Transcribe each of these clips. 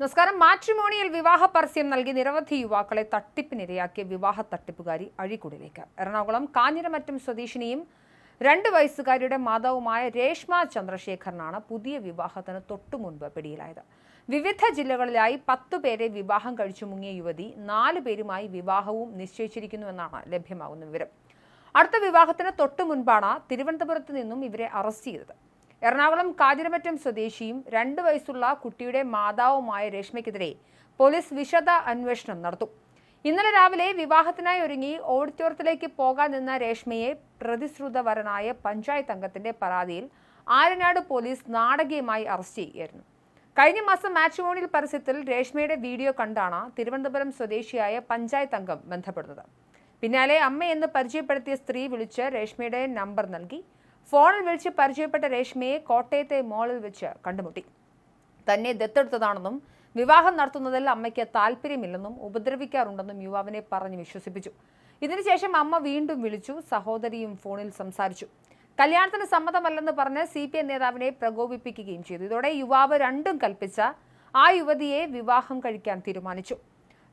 നമസ്കാരം. മാട്രിമോണിയൽ വിവാഹ പരസ്യം നൽകി നിരവധി യുവാക്കളെ തട്ടിപ്പിനിരയാക്കിയ വിവാഹ തട്ടിപ്പുകാരി അഴീക്കുടിലേക്ക്. എറണാകുളം കാഞ്ഞിരമറ്റം സ്വദേശിനിയും രണ്ട് വയസ്സുകാരിയുടെ മാതാവുമായ രേഷ്മ ചന്ദ്രശേഖരനാണ് പുതിയ വിവാഹത്തിന് തൊട്ടു മുൻപ് പിടിയിലായത്. വിവിധ ജില്ലകളിലായി പത്തു പേരെ വിവാഹം കഴിച്ചു മുങ്ങിയ യുവതി നാല് പേരുമായി വിവാഹവും നിശ്ചയിച്ചിരിക്കുന്നുവെന്നാണ് ലഭ്യമാകുന്ന വിവരം. അടുത്ത വിവാഹത്തിന് തൊട്ടു മുൻപാണ് തിരുവനന്തപുരത്ത് നിന്നും ഇവരെ അറസ്റ്റ് ചെയ്തത്. എറണാകുളം കാതിരമറ്റം സ്വദേശിയും രണ്ട് വയസ്സുള്ള കുട്ടിയുടെ മാതാവുമായ രേഷ്മയ്ക്കെതിരെ പോലീസ് വിശദ അന്വേഷണം നടത്തും. ഇന്നലെ രാവിലെ വിവാഹത്തിനായി ഒരുങ്ങി ഓഡിറ്റോറിയത്തിലേക്ക് പോകാൻ നിന്ന രേഷ്മയെ പ്രതിശ്രുതവരനായ പഞ്ചായത്ത് അംഗത്തിന്റെ പരാതിയിൽ ആരനാട് പോലീസ് നാടകീയമായി അറസ്റ്റ് ചെയ്യുകയായിരുന്നു. കഴിഞ്ഞ മാസം മാട്രിമോണിയൽ പരസ്യത്തിൽ രേഷ്മയുടെ വീഡിയോ കണ്ടാണ് തിരുവനന്തപുരം സ്വദേശിയായ പഞ്ചായത്ത് അംഗം ബന്ധപ്പെടുന്നത്. പിന്നാലെ അമ്മയെന്ന് പരിചയപ്പെടുത്തിയ സ്ത്രീ വിളിച്ച് രേഷ്മയുടെ നമ്പർ നൽകി. ഫോണിൽ വിളിച്ച് പരിചയപ്പെട്ട രേഷ്മയെ കോട്ടയത്തെ മോളിൽ വെച്ച് കണ്ടുമുട്ടി. തന്നെ ദത്തെടുത്തതാണെന്നും വിവാഹം നടത്തുന്നതിൽ അമ്മയ്ക്ക് താല്പര്യമില്ലെന്നും ഉപദ്രവിക്കാറുണ്ടെന്നും യുവാവിനെ പറഞ്ഞ് വിശ്വസിപ്പിച്ചു. ഇതിനുശേഷം അമ്മ വീണ്ടും വിളിച്ചു സഹോദരിയും ഫോണിൽ സംസാരിച്ചു. കല്യാണത്തിന് സമ്മതമല്ലെന്ന് പറഞ്ഞ് സി പി എം നേതാവിനെ പ്രകോപിപ്പിക്കുകയും ചെയ്തു. ഇതോടെ യുവാവ് രണ്ടും കൽപ്പിച്ച ആ യുവതിയെ വിവാഹം കഴിക്കാൻ തീരുമാനിച്ചു.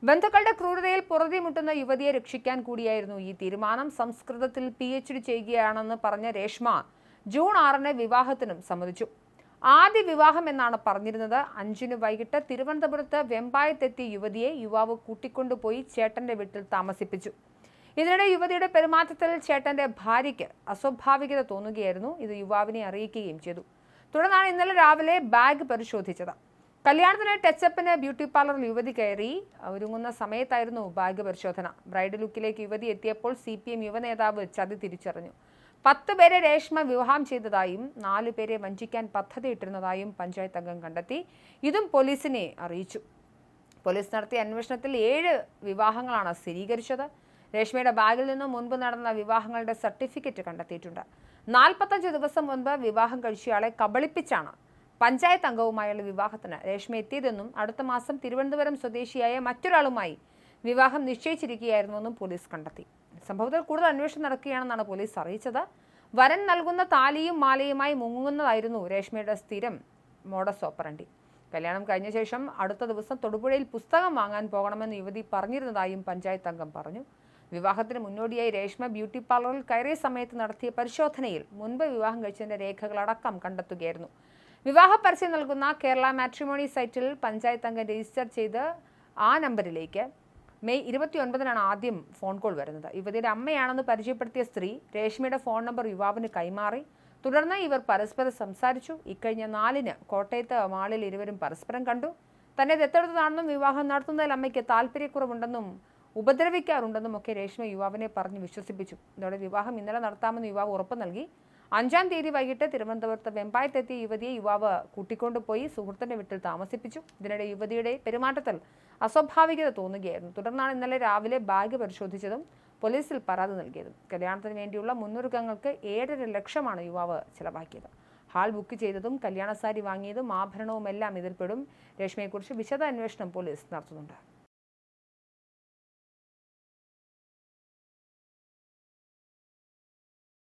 ബന്ധുക്കളുടെ ക്രൂരതയിൽ പുറതിമുട്ടുന്ന യുവതിയെ രക്ഷിക്കാൻ കൂടിയായിരുന്നു ഈ തീരുമാനം. സംസ്കൃതത്തിൽ പി എച്ച് ഡി ചെയ്യുകയാണെന്ന് പറഞ്ഞ രേഷ്മ ജൂൺ ആറിന് വിവാഹത്തിനും സമ്മതിച്ചു. ആദ്യ വിവാഹം എന്നാണ് പറഞ്ഞിരുന്നത്. അഞ്ചിന് വൈകിട്ട് തിരുവനന്തപുരത്ത് വെമ്പായത്തെത്തിയ യുവതിയെ യുവാവ് കൂട്ടിക്കൊണ്ടുപോയി ചേട്ടന്റെ വീട്ടിൽ താമസിപ്പിച്ചു. ഇതിനിടെ യുവതിയുടെ പെരുമാറ്റത്തിൽ ചേട്ടന്റെ ഭാര്യയ്ക്ക് അസ്വാഭാവികത തോന്നുകയായിരുന്നു. ഇത് യുവാവിനെ അറിയിക്കുകയും ചെയ്തു. തുടർന്നാണ് ഇന്നലെ രാവിലെ ബാഗ് പരിശോധിച്ചത്. കല്യാണത്തിന് ടച്ചപ്പിന് ബ്യൂട്ടി പാർലറിൽ യുവതി കയറി. ഒരുങ്ങുന്ന സമയത്തായിരുന്നു ബാഗ് പരിശോധന. ബ്രൈഡ് ലുക്കിലേക്ക് യുവതി എത്തിയപ്പോൾ സി പി എം യുവനേതാവ് ചതി തിരിച്ചറിഞ്ഞു. പത്ത് പേരെ രേഷ്മ വിവാഹം ചെയ്തതായും നാലു പേരെ വഞ്ചിക്കാൻ പദ്ധതിയിട്ടിരുന്നതായും പഞ്ചായത്ത് അംഗം കണ്ടെത്തി. ഇതും പോലീസിനെ അറിയിച്ചു. പോലീസ് നടത്തിയ അന്വേഷണത്തിൽ ഏഴ് വിവാഹങ്ങളാണ് സ്ഥിരീകരിച്ചത്. രേഷ്മയുടെ ബാഗിൽ നിന്നും മുൻപ് നടന്ന വിവാഹങ്ങളുടെ സർട്ടിഫിക്കറ്റ് കണ്ടെത്തിയിട്ടുണ്ട്. നാൽപ്പത്തഞ്ച് ദിവസം മുൻപ് വിവാഹം കഴിച്ചയാളെ കബളിപ്പിച്ചാണ് പഞ്ചായത്ത് അംഗവുമായുള്ള വിവാഹത്തിന് രേഷ്മ എത്തിയതെന്നും അടുത്ത മാസം തിരുവനന്തപുരം സ്വദേശിയായ മറ്റൊരാളുമായി വിവാഹം നിശ്ചയിച്ചിരിക്കുകയായിരുന്നുവെന്നും പോലീസ് കണ്ടെത്തി. സംഭവത്തിൽ കൂടുതൽ അന്വേഷണം നടക്കുകയാണെന്നാണ് പോലീസ് അറിയിച്ചത്. വരൻ നൽകുന്ന താലിയും മാലയുമായി മുങ്ങുന്നതായിരുന്നു രേഷ്മയുടെ സ്ഥിരം മോഡസ് ഓപ്പറണ്ടി കല്യാണം കഴിഞ്ഞ ശേഷം അടുത്ത ദിവസം തൊടുപുഴയിൽ പുസ്തകം വാങ്ങാൻ പോകണമെന്ന് യുവതി പറഞ്ഞിരുന്നതായും പഞ്ചായത്ത് അംഗം പറഞ്ഞു. വിവാഹത്തിന് മുന്നോടിയായി രേഷ്മ ബ്യൂട്ടി പാർലറിൽ കയറിയ സമയത്ത് നടത്തിയ പരിശോധനയിൽ മുൻപ് വിവാഹം കഴിച്ചതിന്റെ രേഖകളടക്കം കണ്ടെത്തുകയായിരുന്നു. വിവാഹ പരസ്യം നൽകുന്ന കേരള മാട്രിമോണി സൈറ്റിൽ പഞ്ചായത്ത് അംഗം രജിസ്റ്റർ ചെയ്ത് ആ നമ്പറിലേക്ക് മെയ് ഇരുപത്തി ഒൻപതിനാണ് ആദ്യം ഫോൺ കോൾ വരുന്നത്. യുവതിയുടെ അമ്മയാണെന്ന് പരിചയപ്പെടുത്തിയ സ്ത്രീ രേഷ്മയുടെ ഫോൺ നമ്പർ യുവാവിന് കൈമാറി. തുടർന്ന് ഇവർ പരസ്പരം സംസാരിച്ചു. ഇക്കഴിഞ്ഞ നാലിന് കോട്ടയത്ത് മാളിൽ ഇരുവരും പരസ്പരം കണ്ടു. തന്നെ ദത്തെടുത്തതാണെന്നും വിവാഹം നടത്തുന്നതിൽ അമ്മയ്ക്ക് താല്പര്യക്കുറവുണ്ടെന്നും ഉപദ്രവിക്കാറുണ്ടെന്നും ഒക്കെ രേഷ്മ യുവാവിനെ പറഞ്ഞ് വിശ്വസിപ്പിച്ചു. ഇതോടെ വിവാഹം ഇന്നലെ നടത്താമെന്ന് യുവാവ് ഉറപ്പ് നൽകി. അഞ്ചാം തീയതി വൈകിട്ട് തിരുവനന്തപുരത്ത് വെമ്പായത്തെത്തിയ യുവതിയെ യുവാവ് കൂട്ടിക്കൊണ്ടുപോയി സുഹൃത്തിന്റെ വീട്ടിൽ താമസിപ്പിച്ചു. ഇതിനിടെ യുവതിയുടെ പെരുമാറ്റത്തിൽ അസ്വാഭാവികത തോന്നുകയായിരുന്നു. തുടർന്നാണ് ഇന്നലെ രാവിലെ ബാഗ് പരിശോധിച്ചതും പോലീസിൽ പരാതി നൽകിയതും. കല്യാണത്തിന് വേണ്ടിയുള്ള മുന്നൊരുക്കങ്ങൾക്ക് ഏഴര ലക്ഷമാണ് യുവാവ് ചെലവാക്കിയത്. ഹാൾ ബുക്ക് ചെയ്തതും കല്യാണസാരി വാങ്ങിയതും ആഭരണവുമെല്ലാം ഇതിൽപ്പെടും. രേഷ്മയെക്കുറിച്ച് വിശദ അന്വേഷണം പോലീസ് നടത്തുന്നുണ്ട്.